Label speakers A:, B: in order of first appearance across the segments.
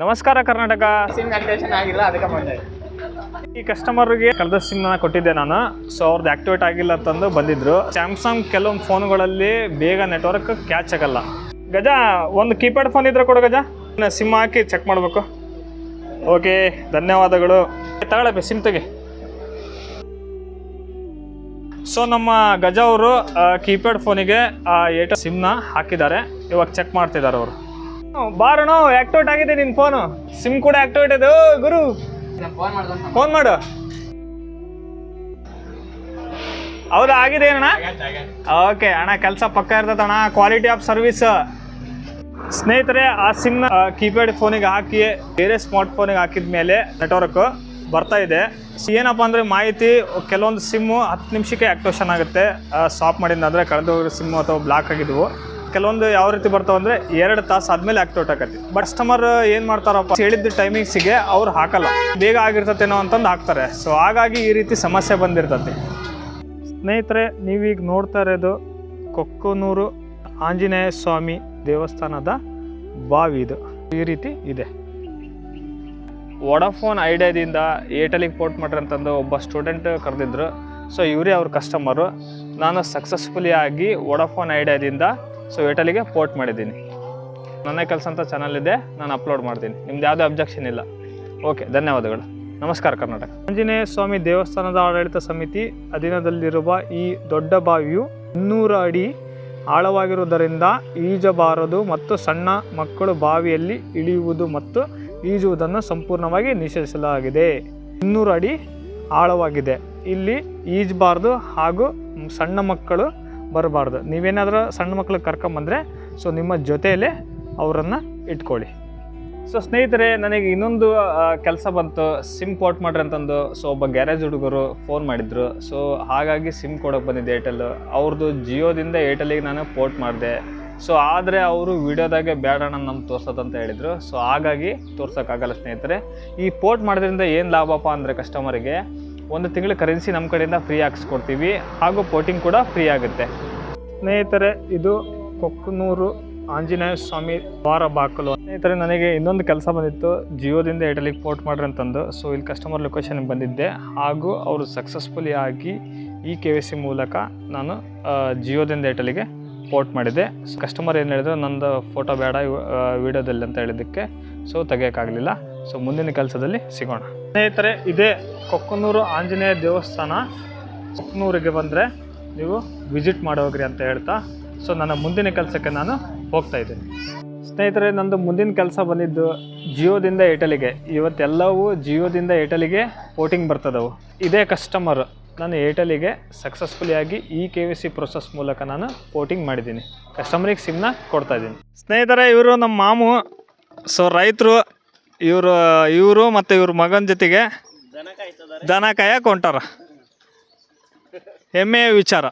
A: ನಮಸ್ಕಾರ Karnataka.
B: Sim activation ಆಗಿಲ್ಲ ಅದಕ್ಕೆ ಬಂದೆ.
A: ಈ ಕಸ್ಟಮರ್ಗೆ ಕಳೆದ ಸಿಮ್ ಕೊಟ್ಟಿದ್ದೆ ನಾನು. ಸೊ ಅವ್ರದ್ದು ಆಕ್ಟಿವೇಟ್ ಆಗಿಲ್ಲ ಅಂತಂದು ಬಂದಿದ್ರು. ಸ್ಯಾಮ್ಸಂಗ್ ಕೆಲವೊಂದು ಫೋನ್ಗಳಲ್ಲಿ ಬೇಗ ನೆಟ್ವರ್ಕ್ ಕ್ಯಾಚ್ ಆಗಲ್ಲ. ಗಜ ಒಂದು ಕೀಪ್ಯಾಡ್ ಫೋನ್ ಇದ್ರೆ ಕೊಡು ಗಜ. ಸಿಮ್ ಹಾಕಿ ಚೆಕ್ ಮಾಡಬೇಕು. ಓಕೆ ಧನ್ಯವಾದಗಳು. ತಗೊಳಪ್ಪ ಸಿಮ್ ತೆಗಿ. ಸೊ ನಮ್ಮ ಗಜ ಅವರು ಕೀಪ್ಯಾಡ್ ಫೋನಿಗೆ ಏಟ ಸಿಮ್ನ ಹಾಕಿದ್ದಾರೆ. ಇವಾಗ ಚೆಕ್ ಮಾಡ್ತಿದ್ದಾರೆ ಅವರು. ಬಾರೋಣ ಆಕ್ಟಿವೇಟ್ ಆಗಿದೆ ನಿನ್ ಫೋನು ಸಿಮ್ ಕೂಡ ಆಕ್ಟಿವೇಟ್ ಇದೆ. ಗುರು.
B: ಫೋನ್
A: ಮಾಡು. ಹೌದಾ, ಆಗಿದೆ ಅಣ್ಣ ಓಕೆ ಅಣ್ಣ, ಕೆಲಸ ಪಕ್ಕ ಇರ್ತದ ಅಣ್ಣ. ಕ್ವಾಲಿಟಿ ಆಫ್ ಸರ್ವಿಸ್ ಸ್ನೇಹಿತರೆ, ಆ ಸಿಮ್ನ ಕೀಪ್ಯಾಡ್ ಫೋನಿಗೆ ಹಾಕಿ, ಬೇರೆ ಸ್ಮಾರ್ಟ್ ಫೋನಿಗೆ ಹಾಕಿದ ಮೇಲೆ ನೆಟ್ವರ್ಕ್ ಬರ್ತಾ ಇದೆ. ಏನಪ್ಪ ಅಂದರೆ ಮಾಹಿತಿ, ಕೆಲವೊಂದು ಸಿಮ್ಮು ಹತ್ತು ನಿಮಿಷಕ್ಕೆ ಆಕ್ಟಿವೇಶನ್ ಆಗುತ್ತೆ. ಸ್ಟಾಪ್ ಕಳೆದ ಕಳೆದು ಸಿಮ್ಮು ಅಥವಾ ಬ್ಲಾಕ್ ಆಗಿದ್ವು. ಕೆಲವೊಂದು ಯಾವ ರೀತಿ ಬರ್ತಾವೆ ಅಂದರೆ ಎರಡು ತಾಸು ಆದಮೇಲೆ ಆಗತ್ತೆ ಬಟ್ ಕಸ್ಟಮರ್ ಏನು ಮಾಡ್ತಾರಪ್ಪ? ಹೇಳಿದ ಟೈಮಿಂಗ್ಸಿಗೆ ಅವ್ರು ಹಾಕಲ್ಲ. ಬೇಗ ಆಗಿರ್ತತೇನೋ ಅಂತಂದು ಹಾಕ್ತಾರೆ. ಸೊ ಹಾಗಾಗಿ ಈ ರೀತಿ ಸಮಸ್ಯೆ ಬಂದಿರ್ತತಿ. ಸ್ನೇಹಿತರೆ, ನೀವೀಗ ನೋಡ್ತಾ ಇರೋದು ಕೊಕ್ಕನೂರು ಆಂಜನೇಯ ಸ್ವಾಮಿ ದೇವಸ್ಥಾನದ ಬಾವಿ ಇದು. ಈ ರೀತಿ ಇದೆ. ವಡಾಫೋನ್ ಐಡಿಯಾದಿಂದ ಏರ್ಟೆಲಿಗೆ ಪೋರ್ಟ್ ಮಾಡ್ರಿ ಅಂತಂದು ಒಬ್ಬ ಸ್ಟೂಡೆಂಟ್ ಕರೆದಿದ್ರು. ಸೊ ಇವರೇ ಅವ್ರ ಕಸ್ಟಮರು ನಾನು ಸಕ್ಸಸ್ಫುಲಿ ಆಗಿ ವಡಾಫೋನ್ ಐಡಿಯಾದಿಂದ ಸೊ ಏರ್ಟೆಲಿಗೆ ಪೋರ್ಟ್ ಮಾಡಿದ್ದೀನಿ. ನನ್ನ ಕೆಲಸ ಅಂತ ಚಾನಲ್ ಇದೆ, ನಾನು ಅಪ್ಲೋಡ್ ಮಾಡ್ತೀನಿ. ನಿಮ್ದು ಯಾವುದೇ ಅಬ್ಜೆಕ್ಷನ್ ಇಲ್ಲ. ಓಕೆ ಧನ್ಯವಾದಗಳು. ನಮಸ್ಕಾರ ಕರ್ನಾಟಕ. ಆಂಜನೇಯ ಸ್ವಾಮಿ ದೇವಸ್ಥಾನದ ಆಡಳಿತ ಸಮಿತಿ ಅಧೀನದಲ್ಲಿರುವ ಈ ದೊಡ್ಡ ಬಾವಿಯು ಇನ್ನೂರು ಅಡಿ ಆಳವಾಗಿರುವುದರಿಂದ ಈಜಬಾರದು ಮತ್ತು ಸಣ್ಣ ಮಕ್ಕಳು ಬಾವಿಯಲ್ಲಿ ಇಳಿಯುವುದು ಮತ್ತು ಈಜುವುದನ್ನು ಸಂಪೂರ್ಣವಾಗಿ ನಿಷೇಧಿಸಲಾಗಿದೆ. ಇನ್ನೂರು ಅಡಿ ಆಳವಾಗಿದೆ. ಇಲ್ಲಿ ಈಜಬಾರ್ದು ಹಾಗೂ ಸಣ್ಣ ಮಕ್ಕಳು ಬರಬಾರ್ದು. ನೀವೇನಾದರೂ ಸಣ್ಣ ಮಕ್ಕಳು ಕರ್ಕೊಂಬಂದರೆ ಸೊ ನಿಮ್ಮ ಜೊತೆಯಲ್ಲೇ ಅವರನ್ನು ಇಟ್ಕೊಳ್ಳಿ. ಸೊ ಸ್ನೇಹಿತರೆ, ನನಗೆ ಇನ್ನೊಂದು ಕೆಲಸ ಬಂತು. ಸಿಮ್ ಪೋರ್ಟ್ ಮಾಡ್ರಿ ಅಂತಂದು. ಸೊ ಒಬ್ಬ ಗ್ಯಾರೇಜ್ ಹುಡುಗರು ಫೋನ್ ಮಾಡಿದ್ರು. ಸೊ ಹಾಗಾಗಿ ಸಿಮ್ ಕೊಡೋಕೆ ಬಂದಿದ್ದೆ ಏರ್ಟೆಲ್ ಅವ್ರದ್ದು ಜಿಯೋದಿಂದ ಏರ್ಟೆಲಿಗೆ ನಾನು ಪೋರ್ಟ್ ಮಾಡಿದೆ. ಸೊ ಆದರೆ ಅವರು ವಿಡಿಯೋದಾಗೆ ಬೇಡ ಅಣ್ಣ ನಮ್ಗೆ ತೋರ್ಸೋದಂತ ಹೇಳಿದರು. ಸೊ ಹಾಗಾಗಿ ತೋರ್ಸೋಕ್ಕಾಗಲ್ಲ ಸ್ನೇಹಿತರೆ. ಈ ಪೋರ್ಟ್ ಮಾಡೋದ್ರಿಂದ ಏನು ಲಾಭಪ್ಪ ಅಂದರೆ ಕಸ್ಟಮರಿಗೆ ಒಂದು ತಿಂಗಳ ಕರೆನ್ಸಿ ನಮ್ಮ ಕಡೆಯಿಂದ ಫ್ರೀ ಹಾಕ್ಸ್ಕೊಡ್ತೀವಿ ಹಾಗೂ ಪೋರ್ಟಿಂಗ್ ಕೂಡ ಫ್ರೀ ಆಗುತ್ತೆ. ಸ್ನೇಹಿತರೆ, ಇದು ಕೊಕ್ಕನೂರು ಆಂಜನೇಯ ಸ್ವಾಮಿ ದ್ವಾರ ಬಾಕಲು ಸ್ನೇಹಿತರೆ, ನನಗೆ ಇನ್ನೊಂದು ಕೆಲಸ ಬಂದಿತ್ತು. ಜಿಯೋದಿಂದ ಏರ್ಟೆಲಿಗೆ ಪೋರ್ಟ್ ಮಾಡ್ರಿ ಅಂತಂದು. ಸೊ ಇಲ್ಲಿ ಕಸ್ಟಮರ್ ಲೊಕೇಶನ್ಗೆ ಬಂದಿದ್ದೆ. ಹಾಗೂ ಅವರು ಸಕ್ಸಸ್ಫುಲಿ ಆಗಿ ಈ ಕೆ ವಿ ಸಿ ಮೂಲಕ ನಾನು ಜಿಯೋದಿಂದ ಏರ್ಟೆಲಿಗೆ ಪೋರ್ಟ್ ಮಾಡಿದೆ. ಕಸ್ಟಮರ್ ಏನು ಹೇಳಿದ್ರು, ನಂದು ಫೋಟೋ ಬೇಡ ವಿಡಿಯೋದಲ್ಲಿ ಅಂತ ಹೇಳಿದ್ದಕ್ಕೆ. ಸೊ ತೆಗಿಯೋಕ್ಕಾಗಲಿಲ್ಲ. ಸೊ ಮುಂದಿನ ಕೆಲಸದಲ್ಲಿ ಸಿಗೋಣ. ಸ್ನೇಹಿತರೆ, ಇದೇ ಕೊಕ್ಕನೂರು ಆಂಜನೇಯ ದೇವಸ್ಥಾನ. ಕೊಕ್ಕನೂರಿಗೆ ಬಂದರೆ ನೀವು ವಿಸಿಟ್ ಮಾಡೋಗ್ರಿ ಅಂತ ಹೇಳ್ತಾ, ಸೊ ನನ್ನ ಮುಂದಿನ ಕೆಲಸಕ್ಕೆ ನಾನು ಹೋಗ್ತಾ ಇದ್ದೀನಿ. ಸ್ನೇಹಿತರೆ, ನಂದು ಮುಂದಿನ ಕೆಲಸ ಬಂದಿದ್ದು ಜಿಯೋದಿಂದ ಏರ್ಟೆಲಿಗೆ ಇವತ್ತೆಲ್ಲವೂ ಜಿಯೋದಿಂದ ಏರ್ಟೆಲಿಗೆ ಪೋರ್ಟಿಂಗ್ ಬರ್ತದವು. ಇದೇ ಕಸ್ಟಮರ್ ನಾನು ಏರ್ಟೆಲಿಗೆ ಸಕ್ಸಸ್ಫುಲಿಯಾಗಿ E K V C process ಮೂಲಕ ನಾನು ಪೋರ್ಟಿಂಗ್ ಮಾಡಿದ್ದೀನಿ. ಕಸ್ಟಮರಿಗೆ ಸಿಮ್ನ ಕೊಡ್ತಾ ಇದ್ದೀನಿ. ಸ್ನೇಹಿತರೆ, ಇವರು ನಮ್ಮ ಮಾಮು. ಸೊ ರೈತರು ಇವರು ಇವರು ಮತ್ತು ಇವ್ರ ಮಗನ ಜೊತೆಗೆ ದನ ಕಾಯಕ್ಕೆ ಹೊಂಟಾರ. ಹೆಮ್ಮೆಯ ವಿಚಾರ.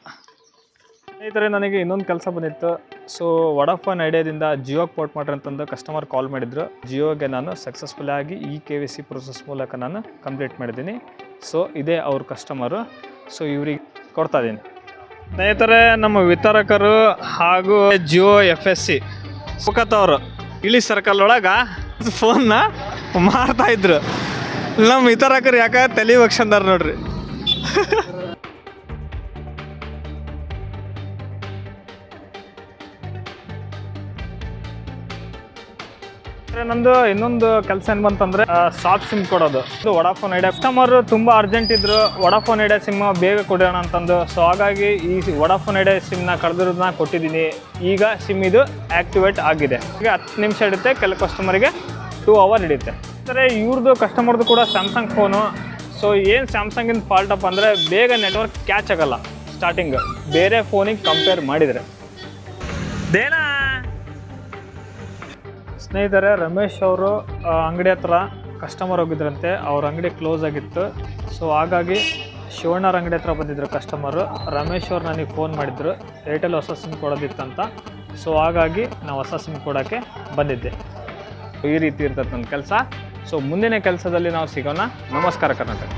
A: ಸ್ನೇಹಿತರೆ, ನನಗೆ ಇನ್ನೊಂದು ಕೆಲಸ ಬಂದಿತ್ತು. ಸೊ ವಡಾಫೋನ್ ಐಡಿಯಾದಿಂದ ಜಿಯೋಗೆ ಪೋರ್ಟ್ ಮಾಡ್ರಿ ಅಂತಂದು ಕಸ್ಟಮರ್ ಕಾಲ್ ಮಾಡಿದ್ರು. ಜಿಯೋಗೆ ನಾನು ಸಕ್ಸಸ್ಫುಲ್ ಆಗಿ E K V C process ಮೂಲಕ ನಾನು ಕಂಪ್ಲೀಟ್ ಮಾಡಿದ್ದೀನಿ. ಸೊ ಇದೇ ಅವ್ರ ಕಸ್ಟಮರು ಸೊ ಇವರಿಗೆ ಕೊಡ್ತಾ ಇದ್ದೀನಿ. ಸ್ನೇಹಿತರೆ, ನಮ್ಮ ವಿತರಕರು ಹಾಗೂ ಜಿಯೋ ಎಫ್ ಎಸ್ ಸಿ ಸುಖತ್ ಇಳಿ ಸರ್ಕಲ್ ಒಳಗೆ ಫೋನ್ನ ಮಾರ್ತಾ ಇದ್ರು. ನಮ್ಮ ಇತರ ಯಾಕೆ? ತಲೆ ಒಗ್ಸಂದಾರ ನೋಡ್ರಿ. ನಂದು ಇನ್ನೊಂದು ಕೆಲಸ ಏನು ಬಂತಂದ್ರೆ ಸಾಫ್ಟ್ ಸಿಮ್ ಕೊಡೋದು. ಇದು ವಡಾಫೋನ್ ಐಡಿಯಾ ಕಸ್ಟಮರ್ ತುಂಬಾ ಅರ್ಜೆಂಟ್ ಇದ್ರು ವಡಾಫೋನ್ ಐಡಿಯಾ ಸಿಮ್ ಬೇಗ ಕೊಡೋಣ ಅಂತಂದು. ಸೊ ಹಾಗಾಗಿ ಈ ವಡಾಫೋನ್ ಐಡಿಯಾ ಸಿಮ್ನ ಕಳೆದಿರೋದನ್ನ ಕೊಟ್ಟಿದ್ದೀನಿ. ಈಗ ಸಿಮ್ ಇದು ಆಕ್ಟಿವೇಟ್ ಆಗಿದೆ. ಈಗ ಹತ್ತು ನಿಮಿಷ ಹಿಡುತ್ತೆ ಕೆಲ ಕಸ್ಟಮರಿಗೆ ಟೂ ಅವರ್ ಹಿಡಿಯುತ್ತೆ. ಅಂದರೆ ಇವ್ರದ್ದು ಕಸ್ಟಮರ್ದು ಕೂಡ ಸ್ಯಾಮ್ಸಂಗ್ ಫೋನು ಸೊ ಏನು ಸ್ಯಾಮ್ಸಂಗಿನ ಫಾಲ್ಟ್ ಅಪ್ ಅಂದರೆ ಬೇಗ ನೆಟ್ವರ್ಕ್ ಕ್ಯಾಚ್ ಆಗಲ್ಲ ಸ್ಟಾರ್ಟಿಂಗ್ ಬೇರೆ ಫೋನಿಗೆ ಕಂಪೇರ್ ಮಾಡಿದರೆ. ದೇನಾ? ಸ್ನೇಹಿತರೆ, ರಮೇಶ್ ಅವರು ಅಂಗಡಿ ಹತ್ರ ಕಸ್ಟಮರ್ ಹೋಗಿದ್ರಂತೆ. ಅವ್ರ ಅಂಗಡಿ ಕ್ಲೋಸ್ ಆಗಿತ್ತು. ಸೊ ಹಾಗಾಗಿ ಶಿವಣ್ಣರ ಅಂಗಡಿ ಹತ್ರ ಬಂದಿದ್ರು ಕಸ್ಟಮರು ರಮೇಶ್ ಅವ್ರು ನನಗೆ ಫೋನ್ ಮಾಡಿದ್ರು. ಏರ್ಟೆಲ್ ಹೊಸ ಸಿಮ್ ಕೊಡೋದಿತ್ತಂತ. ಸೊ ಹಾಗಾಗಿ ನಾವು ಹೊಸ ಸಿಮ್ ಕೊಡೋಕ್ಕೆ ಬಂದಿದ್ದೆ. ಈ ರೀತಿ ಇರ್ತದೆ ನನ್ನ ಕೆಲಸ. ಸೊ ಮುಂದಿನ ಕೆಲಸದಲ್ಲಿ ನಾವು ಸಿಗೋಣ. ನಮಸ್ಕಾರ ಕರ್ನಾಟಕ.